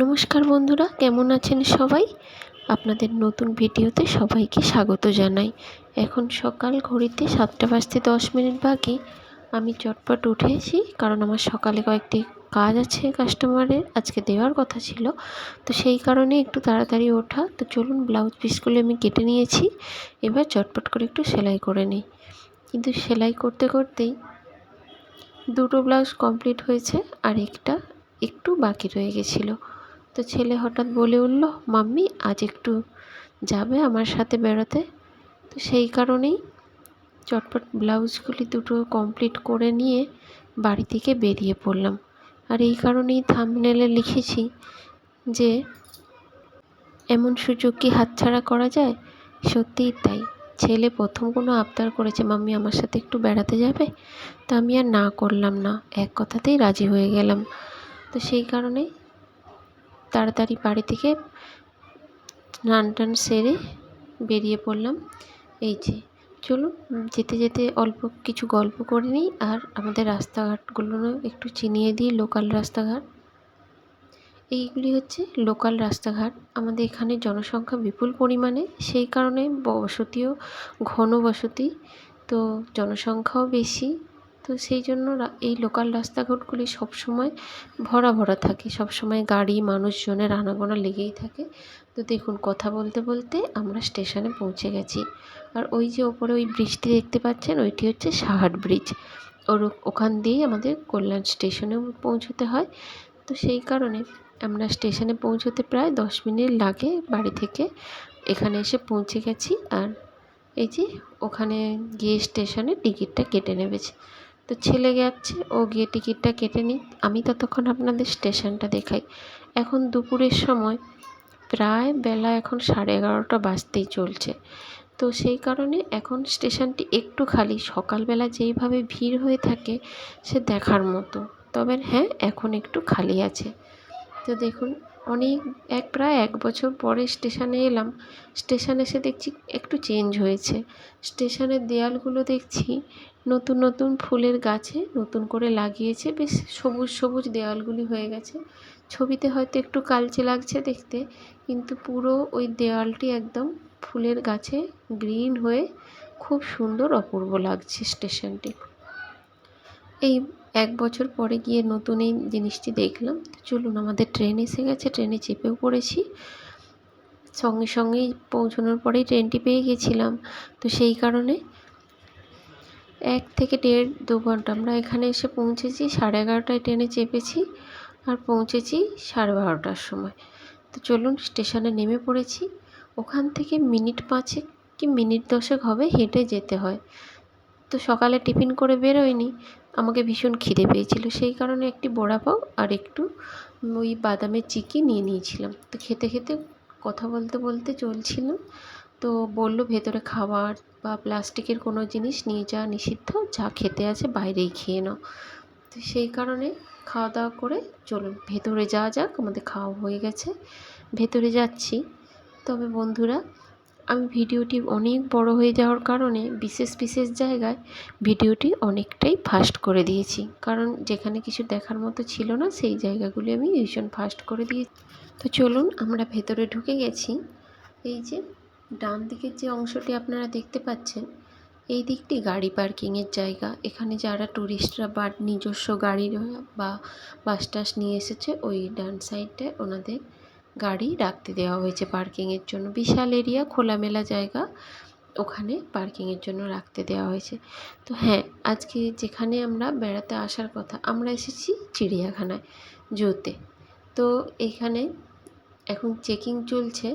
নমস্কার বন্ধুরা, কেমন আছেন সবাই? আপনাদের নতুন ভিডিওতে সবাইকে স্বাগত জানাই। এখন সকাল ঘড়িতে সাতটা বাজতে দশ মিনিট বাকি। আমি চটপট উঠেছি কারণ আমার সকালে কয়েকটি কাজ আছে কাস্টমারের, আজকে দেওয়ার কথা ছিল। তো সেই কারণে একটু তাড়াতাড়ি ওঠা। তো চলুন ব্লাউজ পিসগুলো আমি কেটে নিয়েছি। এবার চটপট করে একটু সেলাই করে নিই। কিন্তু সেলাই করতে করতেই দুটো ব্লাউজ কমপ্লিট হয়েছে আর একটা একটু বাকি রয়ে গেছিল। তো ছেলে হঠাৎ বলে উঠল, মাম্মি, আজ একটু যাবে আমার সাথে বেড়াতে? তো সেই কারণেই চটপট ব্লাউজগুলি দুটো কমপ্লিট করে নিয়ে বাড়ি থেকে বেরিয়ে পড়লাম। আর এই কারণেই থামনেলে লিখেছি যে, এমন সুযোগ কি হাতছাড়া করা যায়? সত্যিই তাই। ছেলে প্রথম কোনো আবদার করেছে, মাম্মি, আমার সাথে একটু বেড়াতে যাবে? তা আমি আর না করলাম না, এক কথাতেই রাজি হয়ে গেলাম। তো সেই কারণেই তাড়াতাড়ি বাড়ি থেকে স্নান টান সেরে বেরিয়ে পড়লাম। এই যে, চলুন যেতে যেতে অল্প কিছু গল্প করে নিই আর আমাদের রাস্তাঘাটগুলো একটু চিনিয়ে দিই, লোকাল রাস্তাঘাট। এইগুলি হচ্ছে লোকাল রাস্তাঘাট। আমাদের এখানে জনসংখ্যা বিপুল পরিমাণে, সেই কারণে বসতিও ঘন বসতি তো জনসংখ্যাও বেশি তো সেই জন্য এই লোকাল রাস্তাঘাটগুলি সবসময় ভরা ভরা থাকে। সবসময় গাড়ি, মানুষজনের আনাগোনা লেগেই থাকে। তো দেখুন, কথা বলতে বলতে আমরা স্টেশনে পৌঁছে গেছি। আর ওই যে ওপরে ওই ব্রিজটি দেখতে পাচ্ছেন, ওইটি হচ্ছে সাহাট ব্রিজ। ওর ওখান দিয়েই আমাদের কল্যাণ স্টেশনেও পৌঁছতে হয়। তো সেই কারণে আমরা স্টেশনে পৌঁছতে প্রায় দশ মিনিট লাগে বাড়ি থেকে। এখানে এসে পৌঁছে গেছি আর এই যে ওখানে গিয়ে স্টেশনে টিকিটটা কেটে নেবেছে তো ছেলে যাচ্ছে ও গিয়ে টিকিটটা কেটে নিই আমি ততক্ষণ আপনাদের স্টেশনটা দেখাই। এখন দুপুরের সময়, প্রায় বেলা এখন সাড়ে এগারোটা বাজতেই চলছে। তো সেই কারণে এখন স্টেশনটি একটু খালি। সকালবেলা যেইভাবে ভিড় হয়ে থাকে, সে দেখার মতো। তবে হ্যাঁ এখন একটু খালি আছে। তো দেখুন, অনেক এক, প্রায় এক বছর পরে স্টেশনে এলাম। স্টেশনে এসে দেখছি একটু চেঞ্জ হয়েছে। স্টেশনের দেয়ালগুলো দেখছি নতুন নতুন ফুলের গাছে নতুন করে লাগিয়েছে। বেশ সবুজ সবুজ দেওয়ালগুলি হয়ে গেছে। ছবিতে হয়তো একটু কালচে লাগছে দেখতে, কিন্তু পুরো ওই দেওয়ালটি একদম ফুলের গাছে গ্রিন হয়ে খুব সুন্দর অপূর্ব লাগছে স্টেশনটি। এই এক বছর পরে গিয়ে নতুন এই জিনিসটি দেখলাম। চলুন, আমাদের ট্রেন এসে গেছে, ট্রেনে চেপেও পড়েছি। সঙ্গে, সঙ্গেই পৌঁছানোর পরেই ট্রেনটি পেয়ে গেছিলাম। তো সেই কারণে এক থেকে দেড় দু ঘণ্টা। আমরা এখানে এসে পৌঁছেছি সাড়ে এগারোটায় ট্রেনে চেপেছি আর পৌঁছেছি সাড়ে বারোটার সময়। তো চলুন স্টেশনে নেমে পড়েছি। ওখান থেকে মিনিট পাঁচেক কি মিনিট দশেক হবে হেঁটে যেতে হয়। তো সকালে টিফিন করে বেরোয়নি। আমাকে ভীষণ খিদে পেয়েছিল। সেই কারণে একটি বড়া পাও আর একটু ওই বাদামের চিকি নিয়ে নিয়েছিলাম। তো খেতে খেতে কথা বলতে বলতে চলছিলাম তো বলল ভেতরে খাবার বা প্লাস্টিকের কোনো জিনিস নিয়ে যাওয়া নিষিদ্ধ, যা খেতে আছে বাইরেই খেয়ে নাও। তো সেই কারণে খাওয়া দাওয়া করে চলুন, ভেতরে যাওয়া যাক, আমাদের খাওয়া হয়ে গেছে। ভেতরে যাচ্ছি। তবে বন্ধুরা, আমি ভিডিওটি অনেক বড় হয়ে যাওয়ার কারণে বিশেষ বিশেষ জায়গায় ভিডিওটি অনেকটাই ফাস্ট করে দিয়েছি। কারণ যেখানে কিছু দেখার মতো ছিল না, সেই জায়গাগুলি আমি ভীষণ ফাস্ট করে দিয়েছি। তো চলুন, আমরা ভেতরে ঢুকে গেছি। এই যে ডান দিকের যে অংশটি আপনারা দেখতে পাচ্ছেন, এই দিকটি গাড়ি পার্কিংয়ের জায়গা। এখানে যারা ট্যুরিস্টরা বা নিজস্ব গাড়ি বা বাস টাস নিয়ে এসেছে, ওই ডান সাইডটায় ওনাদের গাড়ি রাখতে দেওয়া হয়েছে পার্কিংয়ের জন্য। বিশাল এরিয়া, খোলামেলা জায়গা, ওখানে পার্কিংয়ের জন্য রাখতে দেওয়া হয়েছে। তো হ্যাঁ আজকে যেখানে আমরা বেড়াতে আসার কথা, আমরা এসেছি চিড়িয়াখানায়, জুতে। তো এখানে এখন চেকিং চলছে।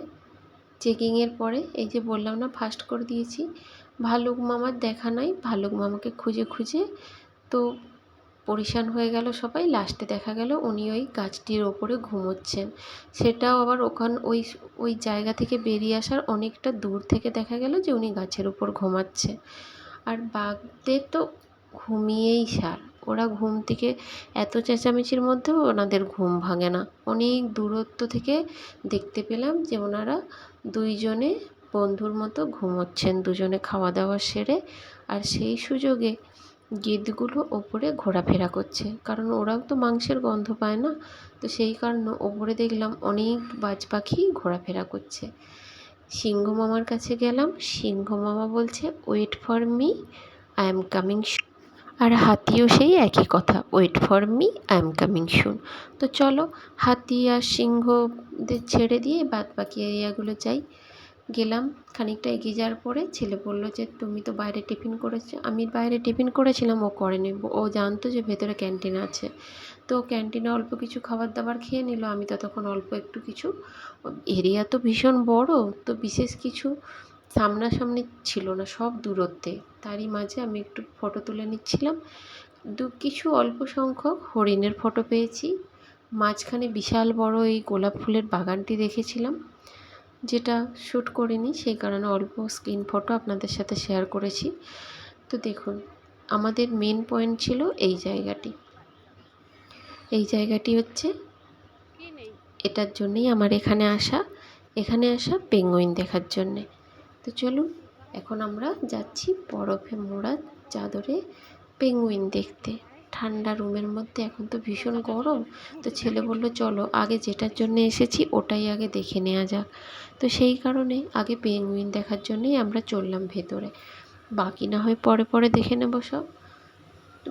চেকিংয়ের পরে, এই যে বললাম না ফার্স্ট করে দিয়েছি। ভালুক মামার দেখা নাই, ভালুক মামাকে খুঁজে খুঁজে তো পরিশান হয়ে গেল সবাই লাস্টে দেখা গেল উনি ওই গাছটির ওপরে ঘুমোচ্ছেন। সেটাও আবার ওখান, ওই ওই জায়গা থেকে বেরিয়ে আসার অনেকটা দূর থেকে দেখা গেল যে উনি গাছের ওপর ঘুমাচ্ছে। আর বাঘদের তো ঘুমিয়েই সার। ওরা ঘুম থেকে এত চেঁচামেচির মধ্যেও ওনাদের ঘুম ভাঙে না। অনেক দূরত্ব থেকে দেখতে পেলাম যে ওনারা দুইজনে বন্ধুর মতো ঘুমোচ্ছেন, দুজনে খাওয়া দাওয়া সেরে আর সেই সুযোগে গিঁদগুলো ওপরে ঘোরাফেরা করছে। কারণ ওরাও তো মাংসের গন্ধ পায় না, তো সেই কারণে ওপরে দেখলাম অনেক বাজ পাখি ঘোরাফেরা করছে। সিংহ মামার কাছে গেলাম সিংহ মামা বলছে wait for me I am coming আর হাতিও সেই একই কথা wait for me I am coming শুন তো চলো, হাতি আর সিংহদের ছেড়ে দিয়ে বাদ বাকি এরিয়াগুলো যাই। গেলাম, খানিকটা এগিয়ে যাওয়ার পরে ছেলে বলল যে, তুমি তো বাইরে টিফিন করেছ আমি বাইরে টিফিন করেছিলাম, ও করেনি। ও জানতো যে ভেতরে ক্যান্টিন আছে। তো ক্যান্টিনে অল্প কিছু খাবার দাবার খেয়ে নিল। আমি ততক্ষণ অল্প একটু কিছু, এরিয়া তো ভীষণ বড়, তো বিশেষ কিছু সামনাসামনি ছিল না সব দূরত্বে। তারই মাঝে আমি একটু ফটো তুলে নিচ্ছিলাম। দু কিছু অল্প সংখ্যক হরিণের ফটো পেয়েছি। মাঝখানে বিশাল বড় এই গোলাপ ফুলের বাগানটি দেখেছিলাম যেটা শ্যুট করিনি সেই কারণে অল্প স্ক্রিন ফটো আপনাদের সাথে শেয়ার করেছি। তো দেখুন আমাদের মেন পয়েন্ট ছিল এই জায়গাটি। এই জায়গাটি হচ্ছে এটার জন্যই আমার এখানে আসা। এখানে আসা পেঙ্গুইন দেখার জন্যে। তো চলুন, এখন আমরা যাচ্ছি বরফে মোড়া চাদরে পেঙ্গুইন দেখতে। ঠান্ডা রুমের মধ্যে এখন তো ভীষণ গরম। তো ছেলে বলল, চলো, আগে যেটার জন্য এসেছি ওটাই আগে দেখে নেওয়া যাক। তো সেই কারণে আগে পেঙ্গুইন দেখার জন্যই আমরা চললাম ভেতরে। বাকি না হয় পরে পরে দেখে নেব সব।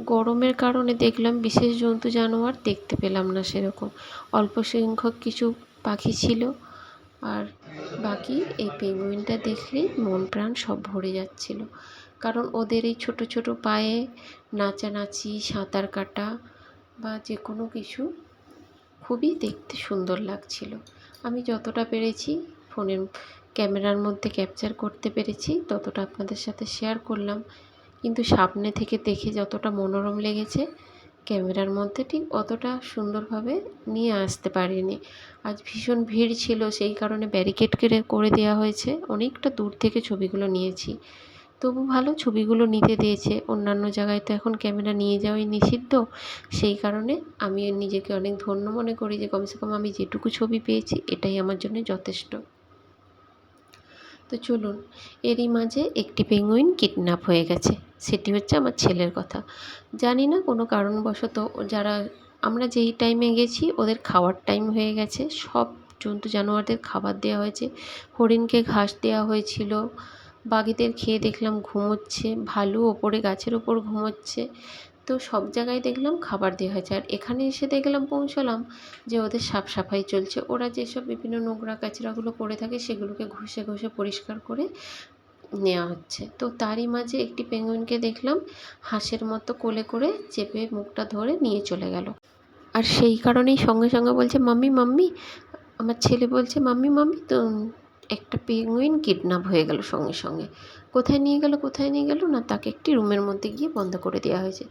গরমের কারণে দেখলাম বিশেষ জন্তু জানোয়ার দেখতে পেলাম না সেরকম। অল্প সংখ্যক কিছু পাখি ছিল। আর বাকি এই পেঙ্গুইনটা দেখলেই মন প্রাণ সব ভরে যাচ্ছিল। কারণ ওদের এই ছোট ছোট পায়ে নাচানাচি, সাঁতার কাটা বা যে কোনো কিছু খুবই দেখতে সুন্দর লাগছিল। আমি যতটা পেরেছি ফোনের ক্যামেরার মধ্যে ক্যাপচার করতে পেরেছি, ততটা আপনাদের সাথে শেয়ার করলাম। কিন্তু সামনে থেকে দেখে যতটা মনোরম লেগেছে ক্যামেরার মধ্যে ঠিক অতটা সুন্দরভাবে নিয়ে আসতে পারিনি। আজ ভীষণ ভিড় ছিল, সেই কারণে ব্যারিকেড কেটে করে দেওয়া হয়েছে। অনেকটা দূর থেকে ছবিগুলো নিয়েছি। তবু ভালো ছবিগুলো নিতে দিয়েছে। অন্যান্য জায়গায় তো এখন ক্যামেরা নিয়ে যাওয়াই নিষিদ্ধ। সেই কারণে আমি নিজেকে অনেক ধন্য মনে করি যে, কমসে কম আমি যেটুকু ছবি পেয়েছি, এটাই আমার জন্য যথেষ্ট। তো চলুন, এরই মাঝে একটি পেঙ্গুইন কিডন্যাপ হয়ে গেছে। সেটি হচ্ছে আমার ছেলের কথা। জানি না, কোনো কারণবশত যারা, আমরা যেই টাইমে গেছি, ওদের খাওয়ার টাইম হয়ে গেছে। সব জন্তু জানোয়ারদের খাবার দেওয়া হয়েছে। হরিণকে ঘাস দেওয়া হয়েছিল। বাঘেদের খেয়ে দেখলাম ঘুমোচ্ছে। ভালু ওপরে গাছের ওপর ঘুমোচ্ছে। তো সব জায়গায় দেখলাম খাবার দেওয়া হয়েছে। আর এখানে এসে দেখলাম, পৌঁছলাম যে ওদের সাফ সাফাই চলছে। ওরা যেসব বিভিন্ন নোংরা কাচরাগুলো করে থাকে, সেগুলোকে ঘষে ঘষে পরিষ্কার করে নেওয়া হচ্ছে। তো তারই মাঝে একটি পেঙ্গুইনকে দেখলাম, হাঁসের মতো কোলে করে চেপে মুখটা ধরে নিয়ে চলে গেল। আর সেই কারণেই সঙ্গে সঙ্গে বলছে, মাম্মি মাম্মি। আমার ছেলে বলছে, মাম্মি মাম্মি, তো একটা পেঙ্গুইন কিডন্যাপ হয়ে গেল সঙ্গে সঙ্গে। কোথায় নিয়ে গেল, কোথায় নিয়ে গেল? না, তাকে একটি রুমের মধ্যে গিয়ে বন্ধ করে দেওয়া হয়েছে।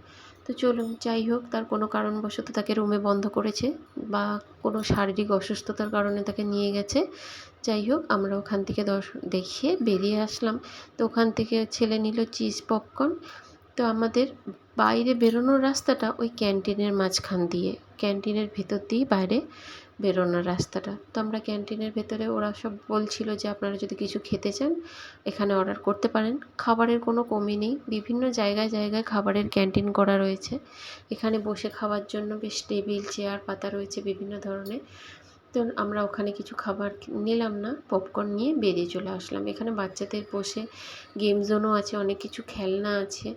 তো চলুন, যাই হোক, তার কোনো কারণবশত তাকে রুমে বন্ধ করেছে বা কোনো শারীরিক অসুস্থতার কারণে তাকে নিয়ে গেছে। যাই হোক, আমরা ওখান থেকে দর্শ দেখিয়ে বেরিয়ে আসলাম। তো ওখান থেকে ছেলে নিল চিজ পপকর্ন তো আমাদের বাইরে বেরোনোর রাস্তাটা ওই ক্যান্টিনের মাঝখান দিয়ে। ক্যান্টিনের ভেতর দিয়ে বাইরে বেরোনোর রাস্তাটা। তো আমরা ক্যান্টিনের ভেতরে ওরা সব বলছিল যে, আপনারা যদি কিছু খেতে চান, এখানে অর্ডার করতে পারেন। খাবারের কোনো কমি নেই। বিভিন্ন জায়গায় জায়গায় খাবারের ক্যান্টিন করা রয়েছে। এখানে বসে খাওয়ার জন্য বেশ টেবিল, চেয়ার, পাতা রয়েছে বিভিন্ন ধরনের। তো আমরা ওখানে কিছু খাবার নিলাম না। পপকর্ন নিয়ে বেরিয়ে চলে আসলাম। এখানে বাচ্চাদের বসে গেম জোনও আছে, অনেক কিছু খেলনা আছে।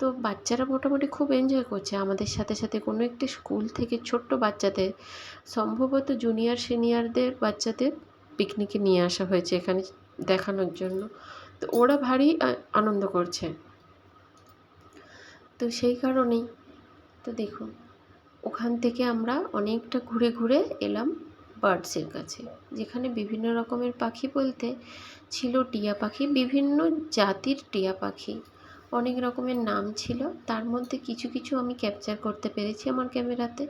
তো বাচ্চারা মোটামুটি খুব এনজয় করছে। আমাদের সাথে সাথে কোনো একটি স্কুল থেকে ছোট্ট বাচ্চাদের, সম্ভবত জুনিয়র সিনিয়রদের বাচ্চাদের পিকনিকে নিয়ে আসা হয়েছে এখানে দেখানোর জন্য। তো ওরা ভারী আনন্দ করছে। তো সেই কারণেই, তো দেখুন ওখান থেকে আমরা অনেকটা ঘুরে ঘুরে এলাম বার্ডসের কাছে, যেখানে বিভিন্ন রকমের পাখি বলতে ছিল টিয়া পাখি, বিভিন্ন জাতির টিয়া পাখি। অনেক রকমের নাম ছিল। তার মধ্যে কিছু কিছু আমি ক্যাপচার করতে পেরেছি আমার ক্যামেরাতে।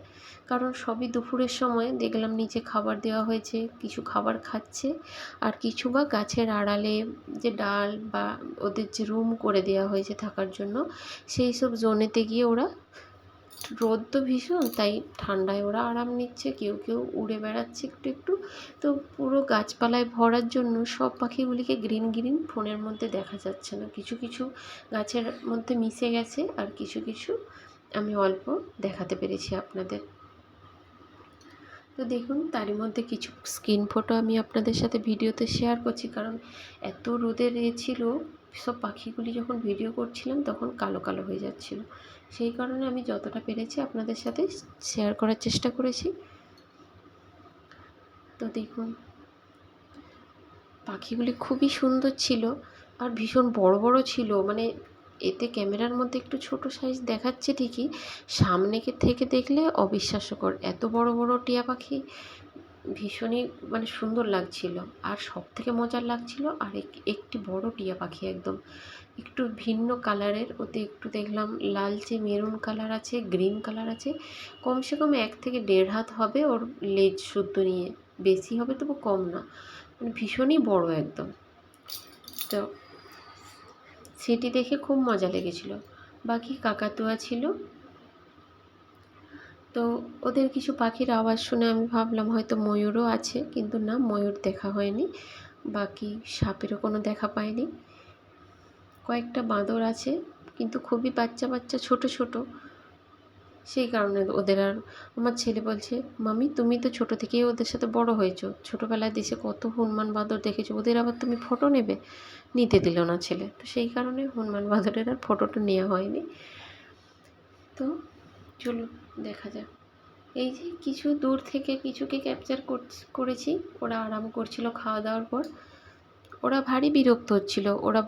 কারণ সবই দুপুরের সময়। দেখলাম নিচে খাবার দেওয়া হয়েছে, কিছু খাবার খাচ্ছে। আর কিছু বা গাছের আড়ালে যে ডাল বা ওদের যে রুম করে দেওয়া হয়েছে থাকার জন্য, সেই সব জোনেতে গিয়ে ওরা রোদ তো ভীষণ, তাই ঠান্ডায় ওরা আরাম নিচ্ছে, কেউ কেউ উড়ে বেড়াচ্ছে একটু একটু। তো পুরো গাছপালায় ভরার জন্য সব পাখিগুলিকে গ্রিন গ্রিন ফোনের মধ্যে দেখা যাচ্ছে না। কিছু কিছু গাছের মধ্যে মিশে গেছে আর কিছু কিছু আমি অল্প দেখাতে পেরেছি আপনাদের। তো দেখুন, তারই মধ্যে কিছু স্ক্রিন ফটো আমি আপনাদের সাথে ভিডিওতে শেয়ার করছি। কারণ এত রোদের এ ছিল সব পাখিগুলি যখন ভিডিও করছিলাম, তখন কালো কালো হয়ে যাচ্ছিল। সেই কারণে আমি যতটা পেরেছি আপনাদের সাথে শেয়ার করার চেষ্টা করেছি। তো দেখুন, পাখিগুলি খুবই সুন্দর ছিল আর ভীষণ বড় বড় ছিল। মানে এতে ক্যামেরার মধ্যে একটু ছোট সাইজ দেখাচ্ছে ঠিকই, সামনে থেকে দেখলে অবিশ্বাস্যকর। এত বড় বড় টিয়া পাখি ভীষণই মানে সুন্দর লাগছিল। আর সব থেকে মজার লাগছিল, আর একটি বড় টিয়া পাখি একদম। একটু ভিন্ন কালারের ওতে একটু দেখলাম লালচে মেরুন কালার আছে গ্রিন কালার আছে, কমসে কম এক থেকে দেড় হাত হবে ওর লেজ শুদ্ধ নিয়ে। বেশি হবে তবু কম না। মানে ভীষণই বড় একদম। তো সেটি দেখে খুব মজা লেগেছিল। বাকি কাকাতুয়া ছিল। তো ওদের কিছু পাখির আওয়াজ শুনে আমি ভাবলাম, হয়তো ময়ূরও আছে, কিন্তু না, ময়ূর দেখা হয়নি। বাকি সাপেরও কোনো দেখা পায়নি কয়েকটা বাঁদর আছে, কিন্তু খুবই বাচ্চা বাচ্চা ছোট ছোট। সেই কারণে ওদের আর, আমার ছেলে বলছে, মামি, তুমি তো ছোট থেকেই ওদের সাথে বড় হয়েছো। ছোটোবেলায় দেশে কত হনুমান বাঁদর দেখেছ, ওদের আবার তুমি ফটো নেবে? নিতে দিল না ছেলে। তো সেই কারণে হনুমান বাঁদরের আর ফটোটা নেওয়া হয়নি। তো চলুন, দেখা যাক। এই যে কিছু দূর থেকে কিছুকে ক্যাপচার করেছি ওরা আরাম করছিল খাওয়া দাওয়ার পর। ওরা ভারী বিরক্ত হচ্ছিল। ওরা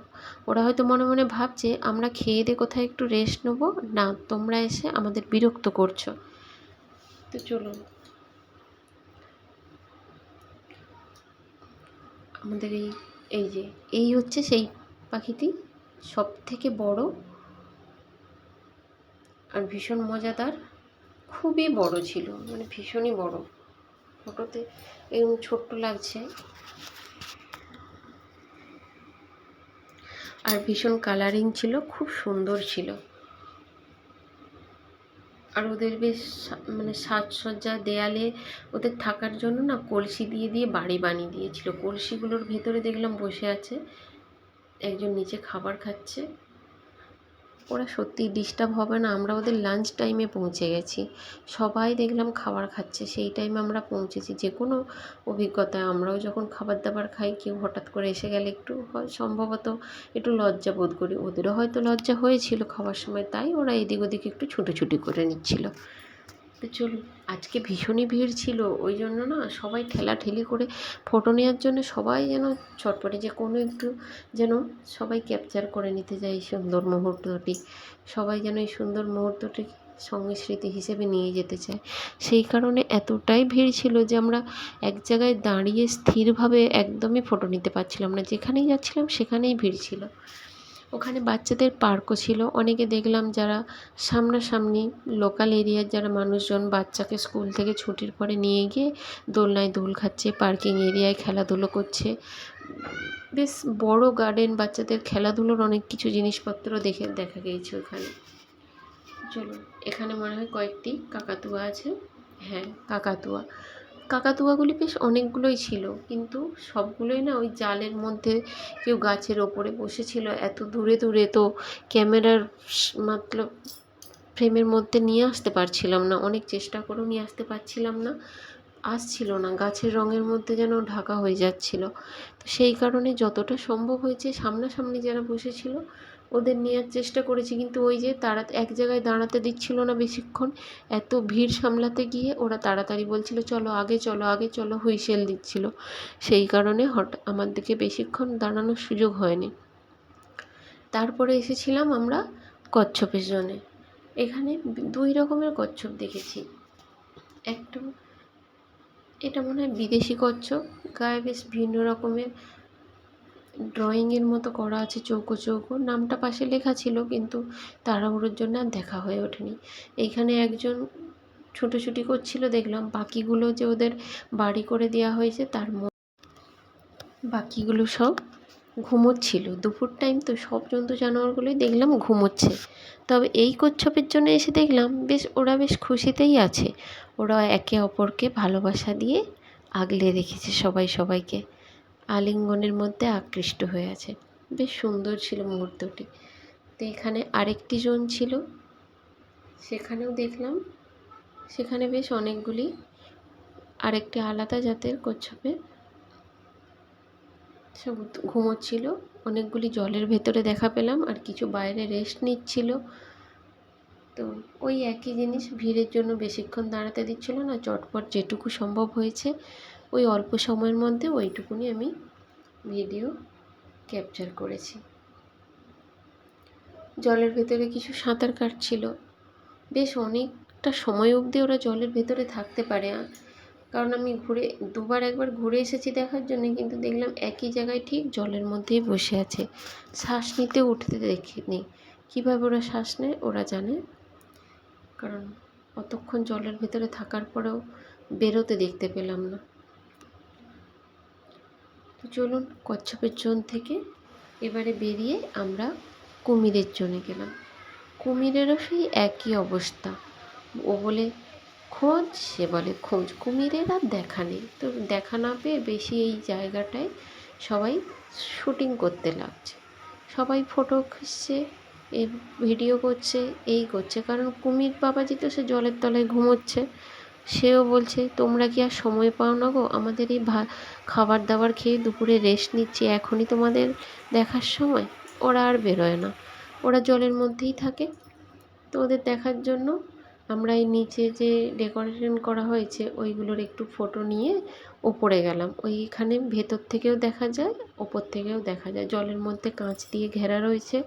ওরা হয়তো মনে মনে ভাবছে, আমরা খেয়ে দিয়ে কোথায় একটু রেস্ট নেব? না, তোমরা এসে আমাদের বিরক্ত করছ। তো চলুন। আমাদের এই এই যে, এই হচ্ছে সেই পাখিটি সব থেকে বড় আর ভীষণ মজাদার। খুবই বড় ছিল মানে ভীষণই বড়। ফটোতে এরকম ছোট্ট লাগছে। আর ভীষণ কালারিং ছিল, খুব সুন্দর ছিল। আর ওদের বেশ মানে সাজসজ্জা দেয়ালে ওদের থাকার জন্য না কলসি দিয়ে দিয়ে বাড়ি বানিয়ে দিয়েছিল। কলসিগুলোর ভেতরে দেখলাম বসে আছে, একজন নিচে খাবার খাচ্ছে। ওরা সত্যি ডিস্টার্ব হবে না। আমরা ওদের লাঞ্চ টাইমে পৌঁছে গেছি। সবাই দেখলাম খাবার খাচ্ছে। সেই টাইমে আমরা পৌঁছেছি। যে কোনো অভিজ্ঞতায় আমরাও যখন খাবার দাবার খাই, কেউ হঠাৎ করে এসে গেলে একটু সম্ভবত একটু লজ্জা বোধ করি। ওদেরও হয়তো লজ্জা হয়েছিল খাবার সময়, তাই ওরা এদিক ওদিক একটু ছুটোছুটি করে নিচ্ছিল। তো চলুন, আজকে ভীষণই ভিড় ছিল, ওই জন্য না সবাই ঠেলাঠেলি করে ফটো নেওয়ার জন্য সবাই যেন ছটপটে যে কোনো একটু যেন সবাই ক্যাপচার করে নিতে যায় এই সুন্দর মুহূর্তটি। সবাই যেন এই সুন্দর মুহূর্তটি সঙ্গে স্মৃতি হিসেবে নিয়ে যেতে চায়। সেই কারণে এতটাই ভিড় ছিল যে আমরা এক জায়গায় দাঁড়িয়ে স্থিরভাবে একদমই ফটো নিতে পারছিলাম না। যেখানেই যাচ্ছিলাম সেখানেই ভিড় ছিল। ওখানে বাচ্চাদের পার্কও ছিল। অনেকে দেখলাম যারা সামনাসামনি লোকাল এরিয়ার যারা মানুষজন বাচ্চাকে স্কুল থেকে ছুটির পরে নিয়ে গিয়ে দোলনায় দোল খাচ্ছে পার্কিং এরিয়ায় খেলাধুলো করছে। বেশ বড় গার্ডেন বাচ্চাদের খেলাধুলোর অনেক কিছু জিনিসপত্র দেখে দেখা গিয়েছে ওখানে। চলুন, এখানে মনে হয় কয়েকটি কাকাতুয়া আছে। হ্যাঁ কাকাতুয়া। কাকাতুয়াগুলি বেশ অনেকগুলোই ছিল। কিন্তু সবগুলোই না ওই জালের মধ্যে কেউ গাছের ওপরে বসেছিল। এত দূরে দূরে তো ক্যামেরার মতলব ফ্রেমের মধ্যে নিয়ে আসতে পারছিলাম না। অনেক চেষ্টা করেও নিয়ে আসতে পারছিলাম না। আসছিল না। গাছের রঙের মধ্যে যেন ঢাকা হয়ে যাচ্ছিল। তো সেই কারণে যতটা সম্ভব হয়েছে সামনাসামনি যারা বসেছিল ওদের নেওয়ার চেষ্টা করেছি, কিন্তু ওই যে তারা এক জায়গায় দাঁড়াতে দিচ্ছিল না বেশিক্ষণ, এত ভিড় সামলাতে গিয়ে ওরা তাড়াতাড়ি বলছিল, চলো আগে চলো আগে চলো, হুইসেল দিচ্ছিল। সেই কারণে হঠাৎ আমার দিকে বেশিক্ষণ দাঁড়ানোর সুযোগ হয়নি। তারপরে এসেছিলাম আমরা কচ্ছপের জন্যে এখানে দুই রকমের কচ্ছপ দেখেছি। একটা, এটা মনে হয় বিদেশি কচ্ছপ, গায়ে বেশ ভিন্ন রকমের ড্রয়িংয়ের মতো করা আছে চৌকো চৌকো। নামটা পাশে লেখা ছিল, কিন্তু তাড়াহুড়োর জন্য আর দেখা হয়ে ওঠেনি। এইখানে একজন ছুটোছুটি করছিল, দেখলাম বাকিগুলো যে ওদের বাড়ি করে দেওয়া হয়েছে, তার বাকিগুলো সব ঘুমোচ্ছিল। দুপুর টাইম তো সব জন্তু জানোয়ারগুলোই দেখলাম ঘুমোচ্ছে। তবে এই কচ্ছপের জন্য এসে দেখলাম, বেশ ওরা বেশ খুশিতেই আছে। ওরা একে অপরকে ভালোবাসা দিয়ে আগলে রেখেছে সবাই সবাইকে। আলিঙ্গনের মধ্যে আকৃষ্ট হয়ে আছে। বেশ সুন্দর ছিল মুহূর্তটি। তো এখানে আরেকটি জন ছিল। সেখানেও দেখলাম। সেখানে বেশ অনেকগুলি আরেকটি আলাদা জাতের কচ্ছপে সব ঘুমোচ্ছিল। অনেকগুলি জলের ভেতরে দেখা পেলাম আর কিছু বাইরে রেস্ট নিচ্ছিল। তো ওই একই জিনিস ভিড়ের জন্য বেশিক্ষণ দাঁড়াতে দিচ্ছিল না। চটপট যেটুকু সম্ভব হয়েছে। ওই অল্প সময়ের মধ্যে ওইটুকুনি আমি ভিডিও ক্যাপচার করেছি। জলের ভেতরে কিছু সাঁতার কাটছিল। বেশ অনেকটা সময় অবধি ওরা জলের ভেতরে থাকতে পারে কারণ আমি ঘুরে, দুবার একবার ঘুরে এসেছি দেখার জন্য, কিন্তু দেখলাম একই জায়গায় ঠিক জলের মধ্যেই বসে আছে। শ্বাস নিতে উঠতে দেখিনি। কীভাবে ওরা শ্বাস নেয় ওরা জানে? কারণ অতক্ষণ জলের ভেতরে থাকার পরেও বেরোতে দেখতে পেলাম না। তো চলুন কচ্ছপের জোন থেকে এবারে বেরিয়ে আমরা কুমিরের জোনে গেলাম। কুমিরেরও সেই একই অবস্থা। ও বলে, খোঁজ? সে বলে, খোঁজ। কুমিরের আর দেখা নেই। তো দেখা না পেয়ে বেশি এই জায়গাটায় সবাই শুটিং করতে লাগছে। সবাই ফটো খিচছে এ ভিডিও করছে, এই করছে। কারণ কুমির বাবাজি তো সে জলের তলায় ঘুমোচ্ছে। সেও বলছে, তোমরা কি আর সময় পাও না গো? আমাদের এই ভা খাবার দাবার খেয়ে দুপুরে রেস্ট নিচ্ছি এখনই তোমাদের দেখার সময়। ওরা আর বেরোয় না। ওরা জলের মধ্যেই থাকে। তো ওদের দেখার জন্য আমরা এই নিচে যে ডেকোরেশন করা হয়েছে, ওইগুলোর একটু ফটো নিয়ে ওপরে গেলাম। ওইখানে ভেতর থেকেও দেখা যায়, ওপর থেকেও দেখা যায়। জলের মধ্যে কাঁচ দিয়ে ঘেরা রয়েছে।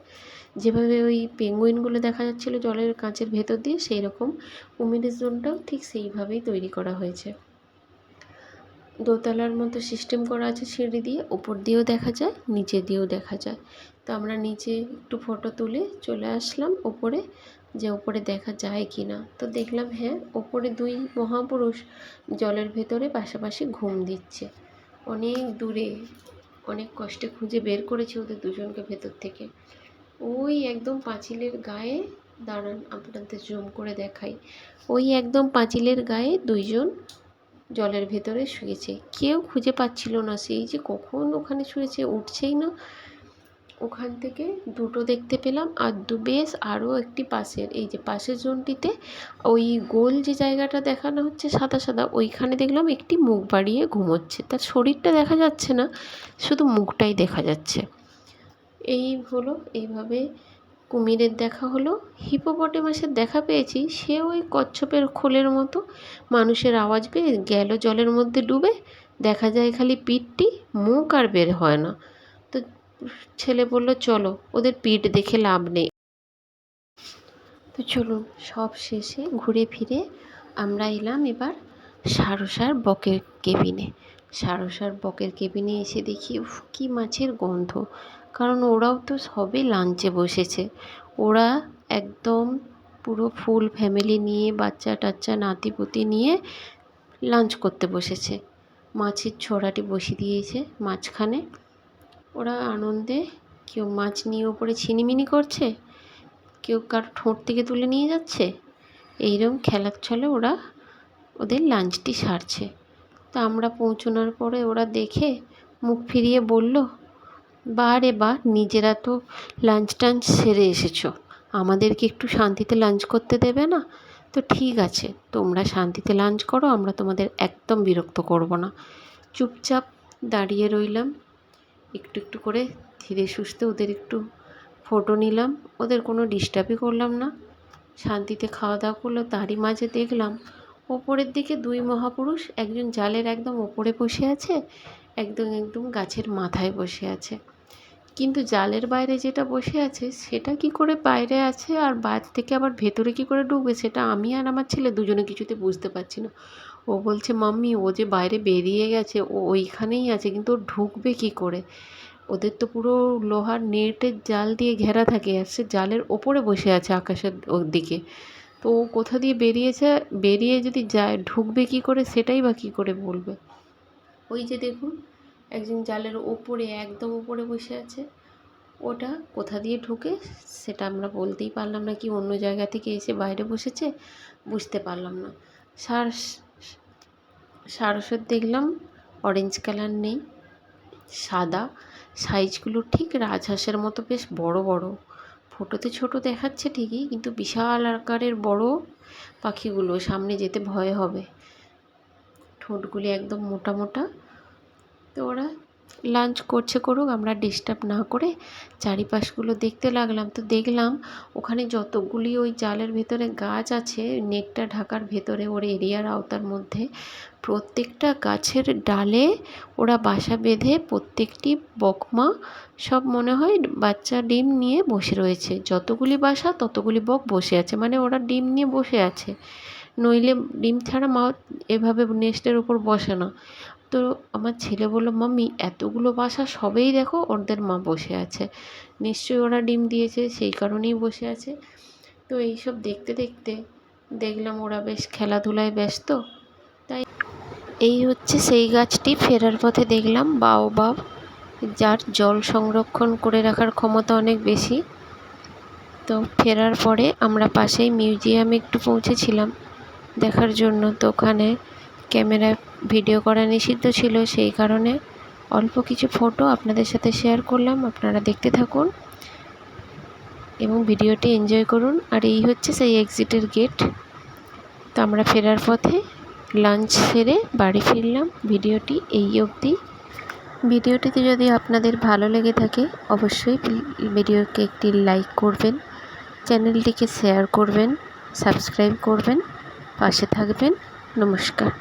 যেভাবে ওই পেঙ্গুইনগুলো দেখা যাচ্ছিল জলের কাঁচের ভেতর দিয়ে সেই রকম কুমিরের জোনটাও ঠিক সেইভাবেই তৈরি করা হয়েছে। দোতলার মতো সিস্টেম করা আছে সিঁড়ি দিয়ে, ওপর দিয়েও দেখা যায়, নিচে দিয়েও দেখা যায়। তো আমরা নিচে একটু ফটো তুলে চলে আসলাম ওপরে, যে ওপরে দেখা যায় কি না তো দেখলাম হ্যাঁ ওপরে দুই মহাপুরুষ জলের ভেতরে পাশাপাশি ঘুম দিচ্ছে। অনেক দূরে, অনেক কষ্টে খুঁজে বের করেছি ওদের দুজনকে ভেতর থেকে। ওই একদম পাঁচিলের গায়ে, দাঁড়ান আপনাদের জুম করে দেখাই। ওই একদম পাঁচিলের গায়ে দুইজন জলের ভেতরে শুয়েছে। কেউ খুঁজে পাচ্ছিল না সেই যে কখন ওখানে শুয়েছে উঠছেই না। ওখান থেকে দুটো দেখতে পেলাম আর দু, বেশ আরও একটি পাশের, এই যে পাশের জোনটিতে ওই গোল যে জায়গাটা দেখানো হচ্ছে সাদা সাদা, ওইখানে দেখলাম একটি মুখ বাড়িয়ে ঘুমোচ্ছে। তার শরীরটা দেখা যাচ্ছে না, শুধু মুখটাই দেখা যাচ্ছে। এই হলো, এইভাবে কুমিরের দেখা হলো। হিপোপটেমাসের দেখা পেয়েছি, সে ওই কচ্ছপের খোলের মতো। মানুষের আওয়াজ পেয়ে গেল জলের মধ্যে ডুবে। দেখা যায় খালি পিঠটি, মুখ আর বের হয় না। তো ছেলে বলল, চলো, ওদের পিঠ দেখে লাভ নেই। তো চলুন, সব শেষে ঘুরে ফিরে আমরা এলাম এবার সারসার বকের কেবিনে। সারসার বকের কেবিনে এসে দেখি কী মাছের গন্ধ। কারণ ওরাও তো সবে লাঞ্চে বসেছে। ওরা একদম পুরো ফুল ফ্যামিলি নিয়ে, বাচ্চা টাচ্চা, নাতিপুতি নিয়ে লাঞ্চ করতে বসেছে। মাছের ছড়াটি বসিয়ে দিয়েছে মাঝখানে। ওরা আনন্দে কেউ মাছ নিয়ে ওপরে ছিনিমিনি করছে, কেউ কার ঠোঁট থেকে তুলে নিয়ে যাচ্ছে। এইরকম খেলার ছলে ওরা ওদের লাঞ্চটি সারছে। তা আমরা পৌঁছানোর পরে ওরা দেখে মুখ ফিরিয়ে বলল বা রে বা নিজেরা তো লাঞ্চ টাঞ্চ সেরে এসেছ। আমাদেরকে একটু শান্তিতে লাঞ্চ করতে দেবে না? তো ঠিক আছে, তোমরা শান্তিতে লাঞ্চ করো, আমরা তোমাদের একদম বিরক্ত করব না। চুপচাপ দাঁড়িয়ে রইলাম। একটু একটু করে ধীরে সুস্থে ওদের একটু ফটো নিলাম। ওদের কোনো ডিস্টার্বই করলাম না। শান্তিতে খাওয়া দাওয়া করল, তারই মাঝে দেখলাম ওপরের দিকে দুই মহাপুরুষ, একজন জালের একদম ওপরে বসে আছে, একদম একদম গাছের মাথায় বসে আছে। কিন্তু জালের বাইরে যেটা বসে আছে, সেটা কি করে বাইরে আছে আর বাইরে থেকে আবার ভেতরে কি করে ঢুকবে সেটা আমি আর আমার ছেলে দুজনে কিছুতে বুঝতে পারছি না। ও বলছে, মাম্মি, ও যে বাইরে বেরিয়ে গেছে, ও ওইখানেই আছে, কিন্তু ও ঢুকবে কী করে? ওদের তো পুরো লোহার নেটের জাল দিয়ে ঘেরা থাকে, আর সে জালের ওপরে বসে আছে আকাশের দিকে। তো ও কোথা দিয়ে বেরিয়েছে, বেরিয়ে যদি যায়, ঢুকবে কী করে, সেটাই বা কী করে বলবে? ওই যে দেখুন একজন জালের ওপরে একদম ওপরে বসে আছে। ওটা কোথা দিয়ে ঢুকে সেটা আমরা বলতেই পারলাম না কি অন্য জায়গা থেকে এসে বাইরে বসেছে, বুঝতে পারলাম না। সার সারসের দেখলাম অরেঞ্জ কালার নেই, সাদা। সাইজগুলো ঠিক রাজহাঁসের মতো বেশ বড় বড়। ফটোতে ছোট দেখাচ্ছে ঠিকই, কিন্তু বিশাল আকারের বড় পাখিগুলো, সামনে যেতে ভয় হবে। ঠোঁটগুলি একদম মোটা মোটা। তো ওরা লাঞ্চ করছে করুক, আমরা ডিস্টার্ব না করে চারিপাশগুলো দেখতে লাগলাম। তো দেখলাম ওখানে যতগুলি ওই জালের ভেতরে গাছ আছে, নেটটা ঢাকার ভেতরে, ওর এরিয়ার আওতার মধ্যে প্রত্যেকটা গাছের ডালে ওরা বাসা বেঁধে প্রত্যেকটি বকমা, সব মনে হয় বাচ্চা ডিম নিয়ে বসে রয়েছে। যতগুলি বাসা, ততগুলি বক বসে আছে। মানে ওরা ডিম নিয়ে বসে আছে। নইলে ডিম ছাড়া মা এভাবে নেস্টের ওপর বসে না। তো আমার ছেলে বলল, মাম্মি, এতগুলো বাসা সবেই দেখো ওদের মা বসে আছে। নিশ্চয়ই ওরা ডিম দিয়েছে, সেই কারণেই বসে আছে। তো এইসব দেখতে দেখতে দেখলাম ওরা বেশ খেলাধুলায় ব্যস্ত। তাই এই হচ্ছে সেই গাছটি। ফেরার পথে দেখলাম বাওবাব যার জল সংরক্ষণ করে রাখার ক্ষমতা অনেক বেশি। তো ফেরার পরে আমরা পাশেই মিউজিয়ামে একটু পৌঁছেছিলাম দেখার জন্য। তো ওখানে ক্যামেরায় ভিডিও করা নিষিদ্ধ ছিল সেই কারণে অল্প কিছু ফটো আপনাদের সাথে শেয়ার করলাম, আপনারা দেখতে থাকুন এবং ভিডিওটি এনজয় করুন। আর এই হচ্ছে সেই এক্সিটের গেট তো আমরা ফেরার পথে লাঞ্চ সেরে বাড়ি ফিরলাম। ভিডিওটি এই অবধি। ভিডিওটিতে যদি আপনাদের ভালো লেগে থাকে, অবশ্যই ভিডিওকে একটি লাইক করবেন চ্যানেলটিকে শেয়ার করবেন সাবস্ক্রাইব করবেন, পাশে থাকবেন। নমস্কার।